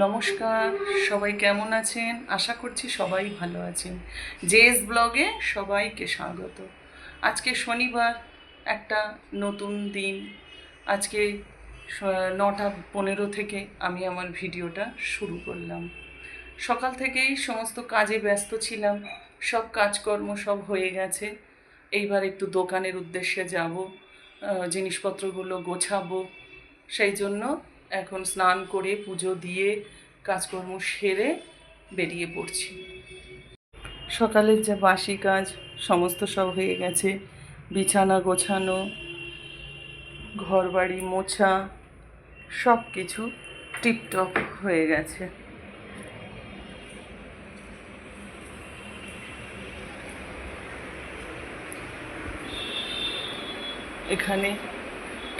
নমস্কার, সবাই কেমন আছেন? আশা করছি সবাই ভালো আছেন। জেএস ব্লগে সবাইকে স্বাগত। আজকে শনিবার, একটা নতুন দিন। আজকে নটা পনেরো থেকে আমি আমার ভিডিওটা শুরু করলাম। সকাল থেকেই সমস্ত কাজে ব্যস্ত ছিলাম। সব কাজকর্ম সব হয়ে গেছে। এইবার একটু দোকানের উদ্দেশ্যে যাব জিনিসপত্রগুলো গোছাবো। সেই জন্য এখন স্নান করে পুজো দিয়ে কাজকর্ম সেরে বেরিয়ে পড়ছি। সকালের যে বাসি কাজ, সমস্ত সব হয়ে গেছে। বিছানা গোছানো ঘর বাড়ি মোছা সব কিছু টিপটপ হয়ে গেছে। এখানে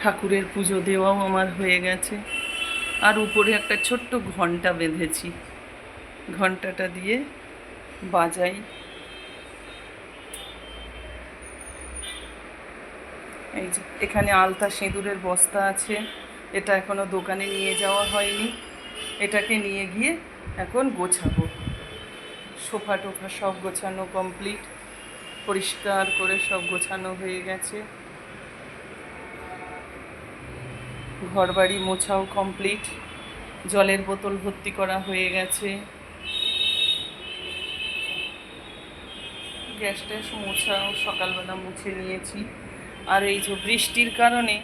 ঠাকুরের পুজো দেওয়াও আমার হয়ে গেছে। আর উপরে একটা ছোট্ট ঘণ্টা বেঁধেছি। ঘন্টাটা দিয়ে বাজাই। এই যে, এখানে আলতা সিঁদুরের বস্তা আছে। এটা এখনও দোকানে নিয়ে যাওয়া হয়নি। এটাকে নিয়ে গিয়ে এখন গোছাবো। সোফা টোফা সব গোছানো কমপ্লিট। পরিষ্কার করে সব গোছানো হয়ে গেছে। ঘরবাড়ি মোছাও কমপ্লিট জলের বোতল ভর্তি করা হয়ে গেছে। গ্যাস ট্যাস মোছাও সকালবেলা মুছে নিয়েছি। আর এই যে বৃষ্টির কারণে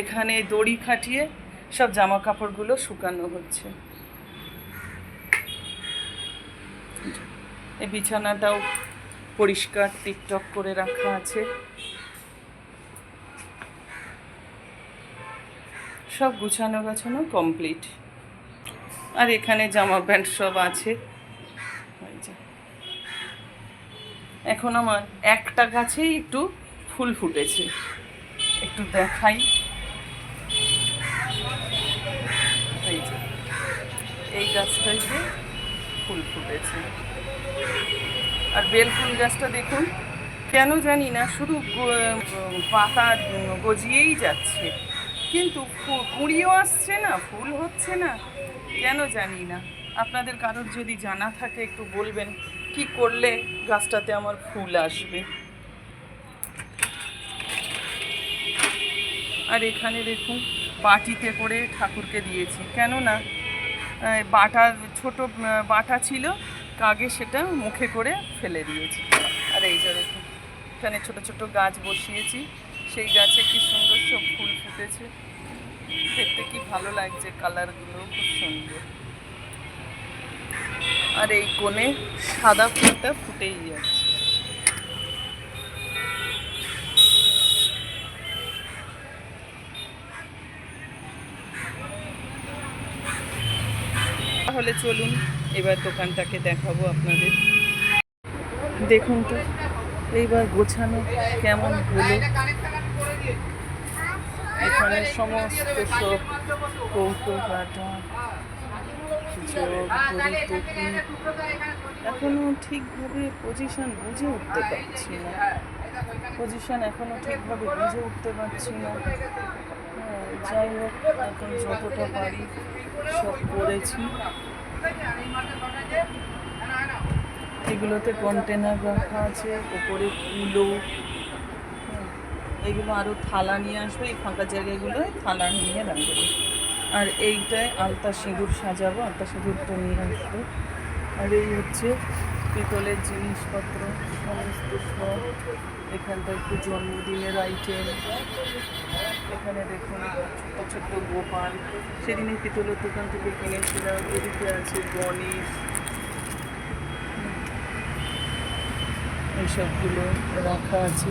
এখানে দড়ি খাটিয়ে সব জামা কাপড়গুলো শুকানো হচ্ছে। এই বিছানাটাও পরিষ্কার, টিকটক করে রাখা আছে। সব গুছানো গাছানো কমপ্লিট আর এখানে জামা প্যান্ট সব আছে। যে। এখন আমার একটা গাছেই একটু ফুল ফুটেছে। একটু দেখাই। এই যে। এই গাছটাইতে ফুল ফুটেছে। আর বেল ফুল গাছটা দেখুন। কেন জানি না, শুধু পাতা গজিয়েই যাচ্ছে। কিন্তু কুঁড়িও আসছে না, ফুল হচ্ছে না, কেন জানি না। আপনাদের কারোর যদি জানা থাকে, একটু বলবেন, কি করলে গাছটাতে আমার ফুল আসবে? আর এখানে দেখুন, বাটিতে করে ঠাকুরকে দিয়েছি। কেননা বাটা ছোট বাটা ছিল, কাগে সেটা মুখে করে ফেলে দিয়েছি। আর এই যে দেখুন, এখানে ছোট ছোট গাছ বসিয়েছি। সেই গাছে কি সুন্দর সব ফুল ফুটেছে। দেখতে কি ভালো লাগছে কালারগুলো, খুব সুন্দর। আর এই কোণে সাদা ফুলটা ফুটেই যাচ্ছে। তাহলে চলুন, এবার দোকানটাকে দেখাবো আপনাদের। দেখুন তো, এইবার গোছানো কেমন হলো। এখানে সমস্ত সব কৌটো কাটা এখনও ঠিকভাবে পজিশন বুঝে উঠতে পারছি না। পজিশন এখনও ঠিকভাবে বুঝে উঠতে পারছি না। হ্যাঁ, যাই হোক এখন যতটা পারি সব করেছি। এগুলোতে কন্টেনার রাখা আছে ওপরে কুলো এগুলো আরও থালা নিয়ে আসবে, এই ফাঁকা জায়গাগুলোয় থালা নিয়ে রাখবে। আর এইটায় আলতা সিঁদুর সাজাবো, আলতা সিঁদুরটা নিয়ে আসব। আর এই হচ্ছে পিতলের জিনিসপত্র, সমস্ত সব। এখানটা একটু জন্মদিনের আইটেম এখানে দেখুন, ছোট্ট ছোট্ট গোপাল। সেদিনে পিতলের দোকান থেকে কিনেছিলাম, এদিকে আছে গণেশ। এইসবগুলো রাখা আছে।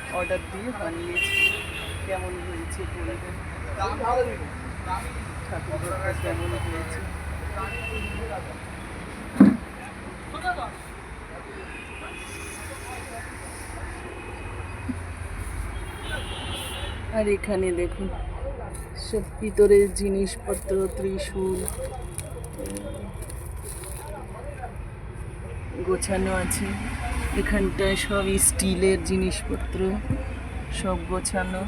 অর্ডার দিয়ে বানিয়েছি। কেমন হয়েছে বলবেন কেমন হয়েছে আর এখানে দেখুন, সব পিতরের জিনিসপত্র, ত্রিশূল, গোছানো আছে। এখানটায় সব স্টিলের জিনিসপত্র সব গোছানো।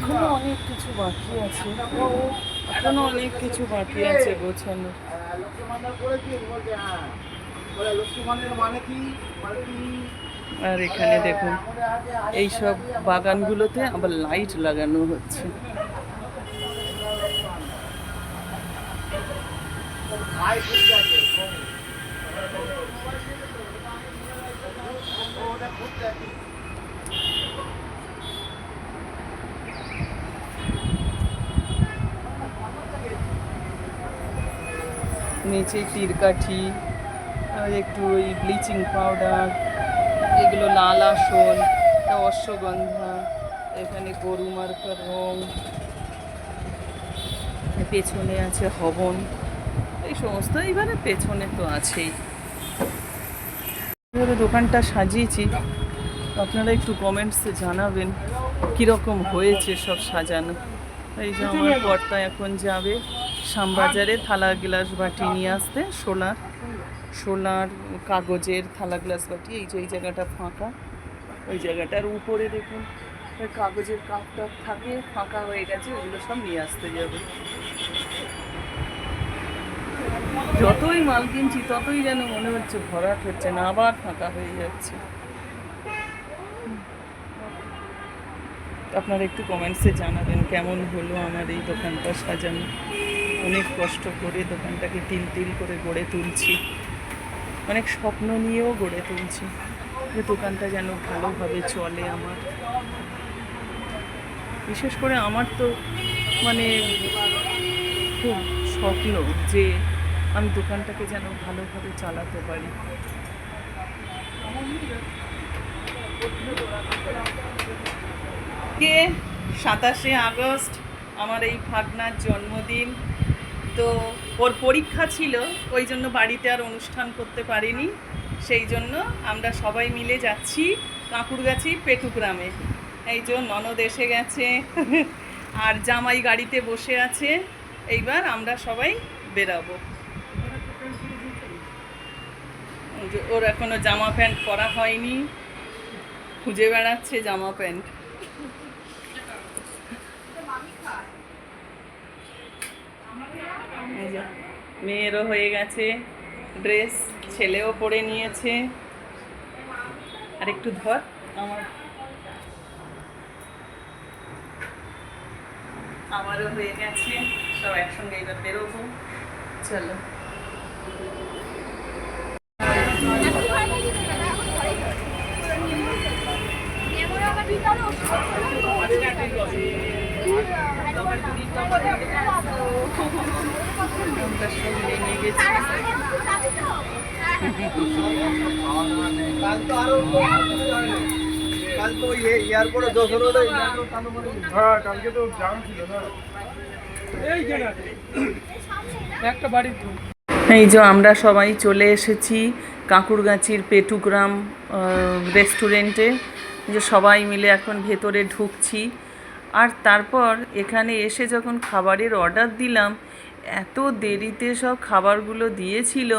এখনও অনেক কিছু বাকি আছে। এখনও অনেক কিছু বাকি আছে গোছানো। আর এখানে দেখুন এইসব বাগানগুলোতে আবার লাইট লাগানো হচ্ছে আছে ওটা ঘুরতে আছে নিচে তীরকাঠি একটু ওই ব্লিচিং পাউডার এগুলো লাল আসন অশ্বগন্ধা, এখানে গরু মার্কার রং, পেছনে আছে হবন, এই সমস্ত এইবারে পেছনে তো আছেই। এবারে দোকানটা সাজিয়েছি, আপনারা একটু কমেন্টসে জানাবেন কীরকম হয়েছে সব সাজানো। এই যে আমার কর্তা এখন যাবে। শ্যামবাজারে থালা গ্লাস বাটি নিয়ে আসতে সোলার সোলার কাগজের থালা গ্লাস বাটি, এই যে, এই জায়গাটা ফাঁকা, ওই জায়গাটার উপরে দেখুন কাগজের কাপ টাপ থাকে, ফাঁকা হয়ে গেছে, ওগুলো সব নিয়ে আসতে যাবে। যতই মাল কিনছি, ততই যেন মনে হচ্ছে ভরাট হচ্ছে না, আবার ফাঁকা হয়ে যাচ্ছে। আপনারা একটু কমেন্টসে জানাবেন, কেমন হলো আমার এই দোকানটা সাজানো? অনেক কষ্ট করে দোকানটাকে তিল তিল করে গড়ে তুলছি। অনেক স্বপ্ন নিয়েও গড়ে তুলছি যে দোকানটা যেন ভালোভাবে চলে আমার। বিশেষ করে আমার তো মানে খুব স্বপ্ন যে আমি দোকানটাকে যেন ভালোভাবে চালাতে পারি। কে? সাতাশে আগস্ট, আমার এই ভাগনার জন্মদিন। তো ওর পরীক্ষা ছিল, ওই জন্য বাড়িতে আর অনুষ্ঠান করতে পারিনি। সেই জন্য আমরা সবাই মিলে যাচ্ছি কাঁকুরগাছি পেটুগ্রামে। এই যে ননদ এসে গেছে, আর জামাই গাড়িতে বসে আছে। এইবার আমরা সবাই বেরাবো। ওর এখনও জামা প্যান্ট পরা হয়নি। খুঁজে বেড়াচ্ছে জামা প্যান্ট। মেয়েরও হয়ে গেছে ড্রেস, ছেলেও পরে নিয়েছে। আর একটু ধর আমার। আমারও হয়ে গেছে, সব একসঙ্গে এবার বেরোবো। চলো আমরা সব নেমে গেছি এই এই যে আমরা সবাই চলে এসেছি কাঁকুরগাছির পেটুগ্রাম রেস্টুরেন্টে যে সবাই মিলে এখন ভেতরে ঢুকছি। আর তারপর এখানে এসে যখন খাবারের অর্ডার দিলাম, এত দেরিতে সব খাবারগুলো দিয়েছিল।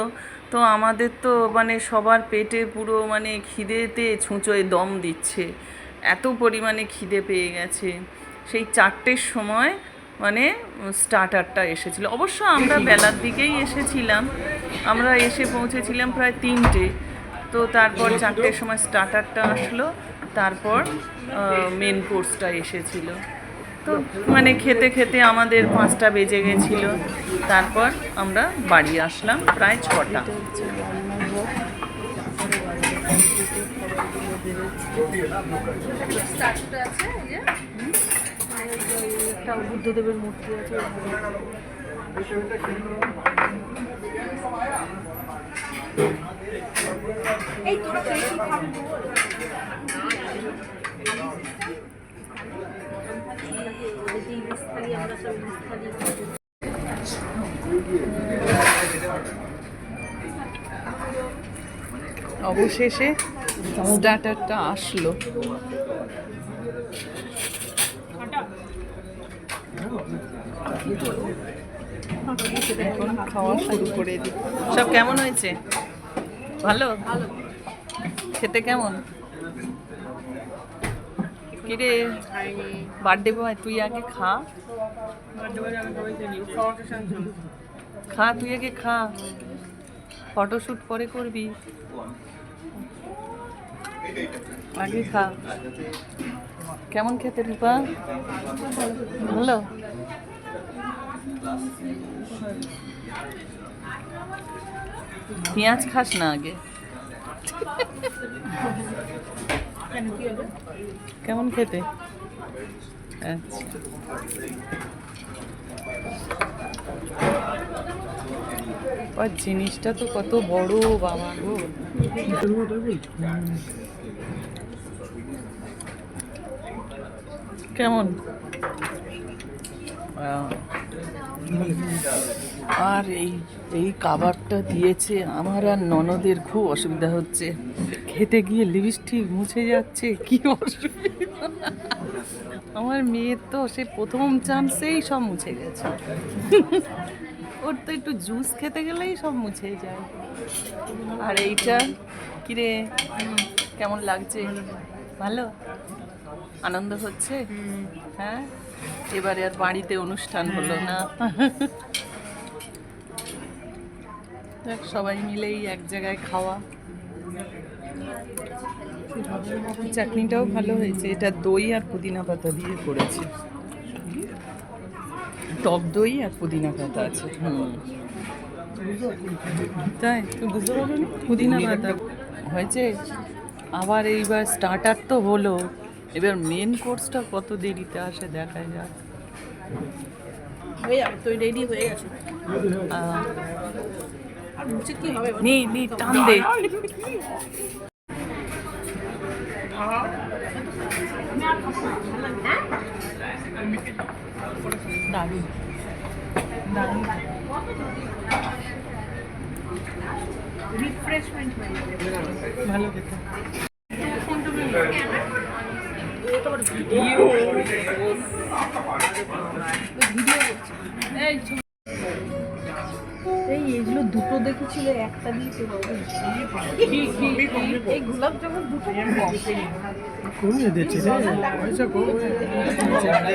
তো আমাদের তো মানে সবার পেটে পুরো মানে খিদেতে ছুঁচোয় দম দিচ্ছে। এত পরিমাণে খিদে পেয়ে গেছে। সেই চারটের সময় মানে স্টার্টারটা এসেছিল। অবশ্য আমরা বেলার দিকেই এসেছিলাম। আমরা এসে পৌঁছেছিলাম প্রায় তিনটে। তো তারপর চারটের সময় স্টার্টারটা আসলো। তারপর মেন কোর্সটা এসেছিল। তো মানে খেতে খেতে আমাদের পাঁচটা বেজে গেছিল। তারপর আমরা বাড়ি আসলাম প্রায় ছটা। বুদ্ধদেবের মূর্তি আছে এই তোরা অবশেষে স্টার্টারটা আসলো। খাওয়া শুরু করে দিই। সব কেমন হয়েছে? ভালো? খেতে কেমন? কিরে? বার্থডে বয় তুই আগে খা। খা, তুই আগে খা। ফটোশ্যুট পরে করবি। আগে খা। কেমন খেতে রূপা? ভালো? পেঁয়াজ খাস না আগে। কেমন খেতে? আচ্ছা। আর জিনিসটা তো কত বড় বাবা গো। কেমন? আর এই এই কাবারটা দিয়েছে আমার আর ননদের খুব অসুবিধা হচ্ছে। খেতে গিয়ে লিপস্টিক মুছে যাচ্ছে কি অসুবিধা? আমার মেয়ের তো সে প্রথম চান্সেই সব মুছে গেছে। ওর তো একটু জুস খেতে গেলেই সব মুছে যায়। আর এইটা কিরে কেমন লাগছে? ভালো? আনন্দ হচ্ছে? হ্যাঁ? এবারে আর বাড়িতে অনুষ্ঠান হলো না। দেখ সবাই মিলেই এক জায়গায় খাওয়া। চাটনিটাও ভালো হয়েছে। এটা দই আর পুদিনা পাতা দিয়ে করেছে। টক দই আর পুদিনা পাতা আছে। তাই? বুঝতে পুদিনা পাতা। হয়েছে? আবার এইবার স্টার্টার তো হলো। এবার মেন কোর্সটা কত দেরিতে আসে দেখা যাক। হয়ে যাবে রেডি হয়ে গেছে। আহ, আর মুছে কি হবে বল? নে নে টান দে। দারুণ। দারুণ। রিফ্রেশমেন্ট হয়ে এই এগুলো দুটো দেখেছিল একটা দিয়ে তো এই গোলাপ জামুন দুটো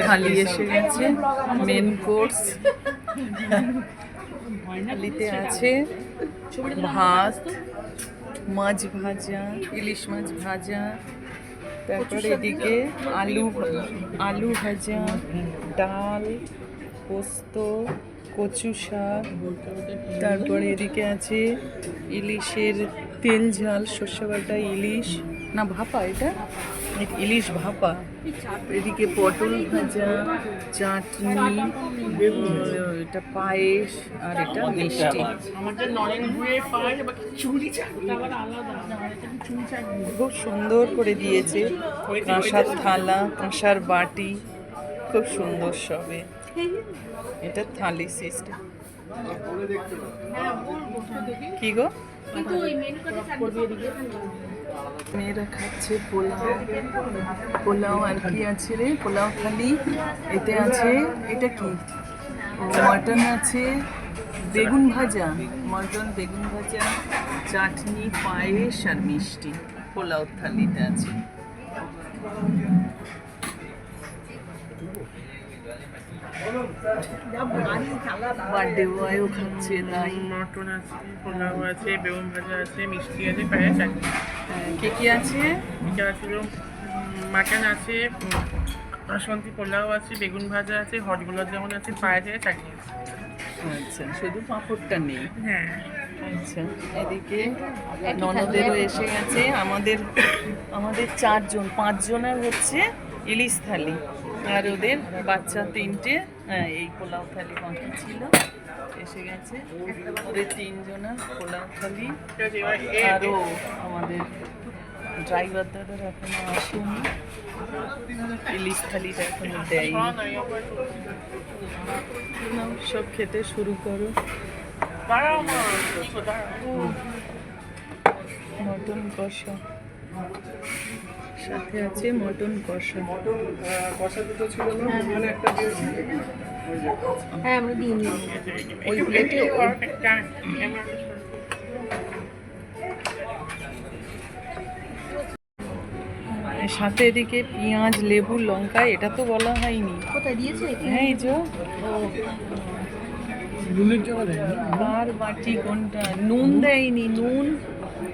থালি এসে গেছে মেন কোর্স থালিতে আছে ভাত মাছ ভাজা ইলিশ মাছ ভাজা তারপর এদিকে আলু আলু ভাজা ডাল পোস্ত কচু শাক। তারপরে এদিকে আছে ইলিশের তেল ঝাল সর্ষে বাটা ইলিশ। না ভাপা এটা? ইলিশ ভাপা, এদিকে পটল ভাজা, চাটনি, এটা পায়েস আর এটা মিষ্টি। খুব সুন্দর করে দিয়েছে। কাঁসার থালা, কাঁসার বাটি, খুব সুন্দর সবে। এটা থালি সিস্টেম। কি গো? কিন্তু ওই মেয়েরা খাচ্ছে পোলাও। পোলাও আর কি আছে রে? পোলাও থালি, এতে আছে, এটা কি? মাটন আছে, বেগুন ভাজা। মটন, বেগুন ভাজা, চাটনি, পায়েস আর মিষ্টি। পোলাও থালিতে আছে। বার্থডে বয়ও খাচ্ছে তাই। মটন আছে পোলাও আছে বেগুন ভাজা আছে মিষ্টি আছে পায়েস আছে। হ্যাঁ, কে কি আছে? মাটন আছে বাসন্তী পোলাও আছে বেগুন ভাজা আছে হট গোলাপ যেমন আছে পায়েস আছে চাটনি আছে। আচ্ছা শুধু পাঁপড়টা নেই? হ্যাঁ। আচ্ছা এদিকে ননদেরও এসে গেছে। আমাদের আমাদের চারজন পাঁচজনের হচ্ছে ইলিশ থালি। আর ওদের বাচ্চা তিনটে হ্যাঁ এই পোলাও থালি বাকি ছিল এসে গেছে। ওদের তিনজনের পোলাও থালি আরও আমাদের ড্রাইভার দাদার এখনও আসেনি। ইলিশ থালিটা এখনও নাও, সব খেতে শুরু করো। মটন কষা। সাথে আছে মটন কষা। মটন কষা দুটো ছিল না ওখানে একটা দিয়েছি। হ্যাঁ আমরা দিই নি ওই প্লেটে সরো। সাথে এদিকে পেঁয়াজ লেবু লঙ্কা এটা তো বলা হয়নি। কোথায় দিয়েছে হ্যাঁ এই যে। নুনের দেয় না বাটি কোনটা? নুন দেয়নি নুন।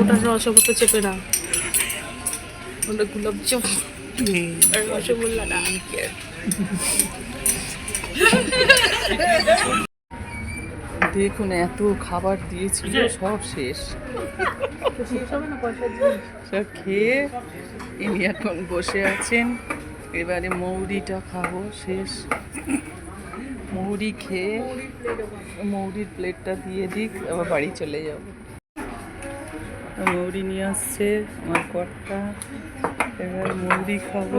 ওটা রসগোল্লা চেপে না। ওটা গোলাপ না দেখুন, এত খাবার দিয়েছিল, সব শেষ। সব খেয়ে ইনি এখন বসে আছেন। এবারে মৌরিটা খাব, শেষ। মৌরি খেয়ে মৌরির প্লেটটা দিয়ে দিক আবার বাড়ি চলে যাব মৌরি নিয়ে আসছে আমার কর্তা। এবার মৌরি খাব।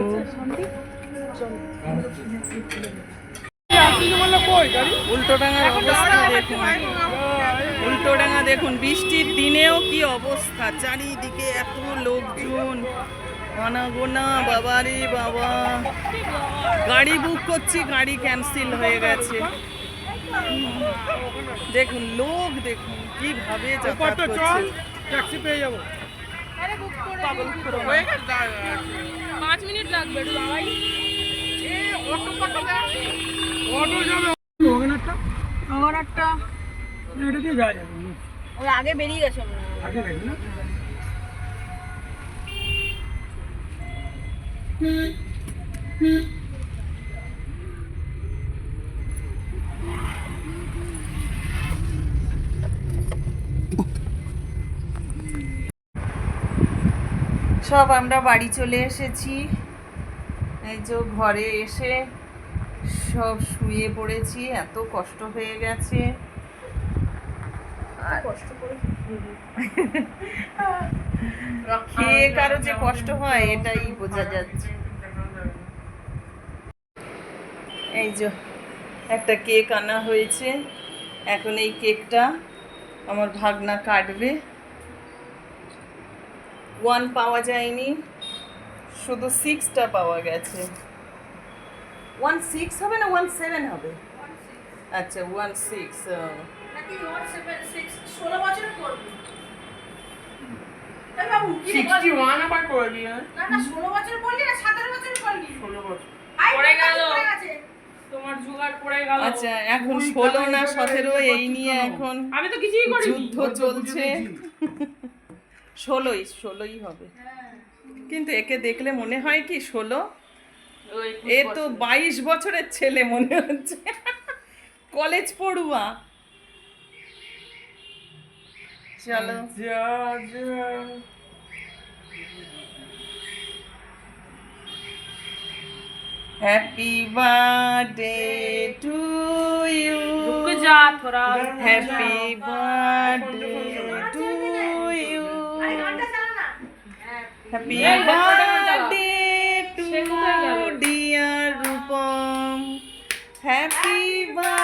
উল্টোডাঙার অবস্থা দেখুন। উল্টোডাঙা দেখুন বৃষ্টির দিনেও কি অবস্থা? চারিদিকে এত লোকজন। অনাগোনা বাবা রে বাবা। গাড়ি বুক করছি গাড়ি ক্যান্সেল হয়ে গেছে। দেখুন লোক দেখুন কীভাবে ট্যাক্সি পেয়ে যাব। পাঁচ মিনিট লাগবে অটো যাবে। ওই আগে বেরিয়ে গেছে। আগে না? সব আমরা বাড়ি চলে এসেছি। এই যে ঘরে এসে সব শুয়ে পড়েছি এত কষ্ট হয়ে গেছে। আর কষ্ট করে খেয়ে কারও যে কষ্ট হয় এটাই বোঝা যাচ্ছে। এই যে একটা কেক আনা হয়েছে। এখন এই কেকটা আমার ভাগনা কাটবে। ওয়ান পাওয়া যায়নি শুধু সিক্সটা পাওয়া গেছে। ওয়ান সিক্স হবে না ওয়ান সেভেন হবে? আচ্ছা ওয়ান সিক্স ষোলো বছরের করবি? আবার হ্যাঁ? না না ষোলো বছর করলি না সতেরো বছর করলি। ষোলো বছর। পড়ে গেল। তোমার জোগাড় পড়ে গেল। আচ্ছা এখন ষোলো না সতেরো এই নিয়ে এখন আমি তো কিছুই করিনি। যুদ্ধ চলছে। ষোলোই ষোলোই হবে। কিন্তু একে দেখলে মনে হয় কি ষোলো? এ তো বাইশ বছরের ছেলে মনে হচ্ছে। কলেজ পড়ুয়া। चलो जा जा हैप्पी बर्थडे टू यू रुक जा। थोड़ा happy birthday to you happy birthday to dear Rupam. Happy birthday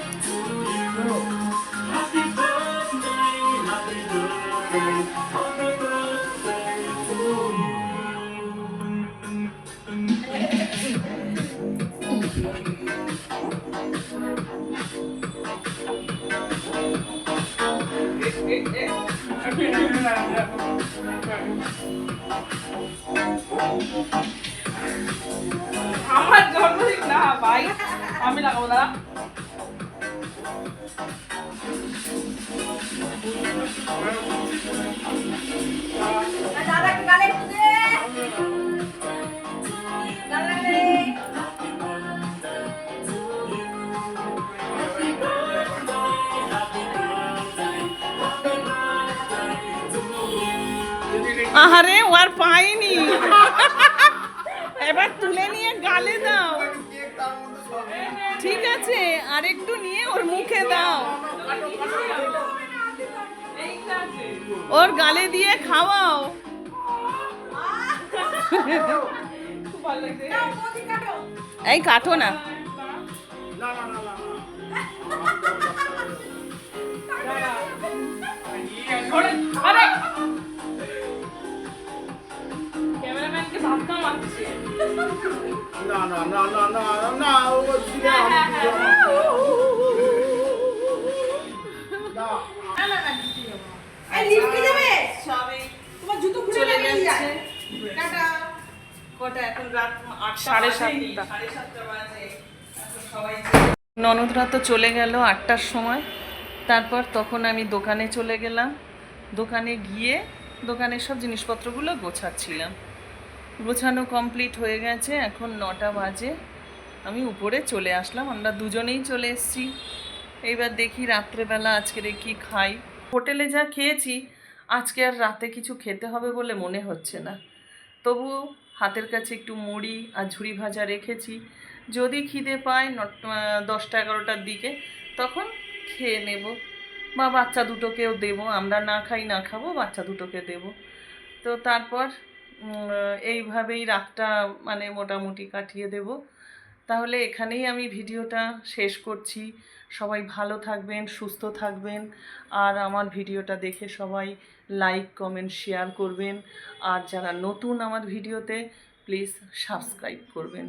আমার জন্মদিন না ভাই। আমি লাগাবো দাঁড়া আহারে ও আর পাইনি এবার তুলে নিয়ে গালে দাও। ঠিক আছে আর একটু নিয়ে ওর মুখে দাও। ওর গালে দিয়ে খাওয়াও। এই কাটো না। ননদরা তো চলে গেল আটটার সময়। তারপর তখন আমি দোকানে চলে গেলাম। দোকানে গিয়ে দোকানের সব জিনিসপত্রগুলো গোছাচ্ছিলাম। গোছানো কমপ্লিট হয়ে গেছে, এখন নটা বাজে। আমি উপরে চলে আসলাম, আমরা দুজনেই চলে এসেছি। এইবার দেখি রাত্রেবেলা আজকের কি খাই। হোটেলে যা খেয়েছি, আজকে আর রাতে কিছু খেতে হবে বলে মনে হচ্ছে না। তবুও হাতের কাছে একটু মুড়ি আর ঝুড়ি ভাজা রেখেছি। যদি খিদে পায় দশটা এগারোটার দিকে, তখন খেয়ে নেব। বা বাচ্চা দুটোকেও দেবো, আমরা না খাই না খাব, বাচ্চা দুটোকে দেবো। তো তারপর এইভাবেই রাতটা মানে মোটামুটি কাটিয়ে দেব। তাহলে এখানেই আমি ভিডিওটা শেষ করছি। সবাই ভালো থাকবেন, সুস্থ থাকবেন। আর আমার ভিডিওটা দেখে সবাই লাইক, কমেন্ট, শেয়ার করবেন। আর যারা নতুন আমার ভিডিওতে, প্লিজ সাবস্ক্রাইব করবেন।